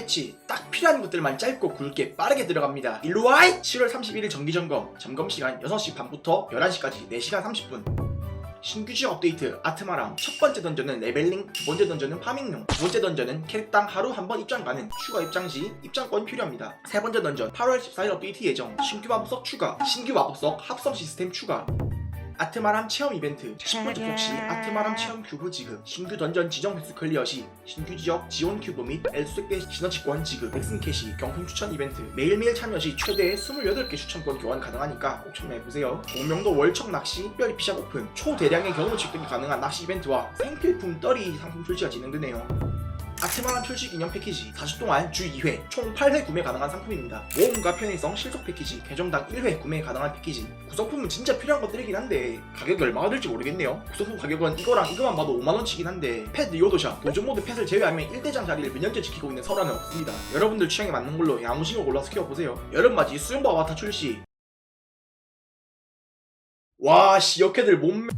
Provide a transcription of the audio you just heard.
패치 딱 필요한 것들만 짧고 굵게 빠르게 들어갑니다. 일로와이! 7월 31일 정기점검. 점검시간 6시 반부터 11시까지 4시간 30분. 신규 지역 업데이트 아트마랑 첫 번째 던전은 레벨링, 두 번째 던전은 파밍용, 두 번째 던전은 캐릭당 하루 한 번 입장 가능, 추가 입장 시 입장권 필요합니다. 세 번째 던전 8월 14일 업데이트 예정, 신규 마법석 추가, 신규 마법석 합성 시스템 추가. 아트마람 체험 이벤트. 10분 접속 시 아트마람 체험 큐브 지급 신규 던전 지정 횟수 클리어 시 신규 지역 지원 큐브 및 엘수색대 시너지권 지급 넥슨 캐시 경품 추천 이벤트. 매일매일 참여 시 최대 28개 추천권 교환 가능하니까 꼭 참여해보세요. 공명도 월척 낚시 특별히 피샵 오픈. 초대량의 경로 측정이 가능한 낚시 이벤트와 생필품 떨이 상품 출시가 진행되네요 아트마람 출시 기념 패키지 4주 동안 주 2회 총 8회 구매 가능한 상품입니다. 모험과 편의성 실속 패키지 개점당 1회 구매 가능한 패키지 구성품은 진짜 필요한 것들이긴 한데 가격이 얼마가 될지 모르겠네요. 구성품 가격은 이거랑 이거만 봐도 5만원치긴 한데 패드 요도샷 도전 모드 펫을 제외하면 1대장 자리를 몇 년째 지키고 있는 설화는 없습니다. 여러분들 취향에 맞는 걸로 야무진 거 골라서 키워보세요. 여름맞이 수영바 와타 출시 와씨 역해들 몸매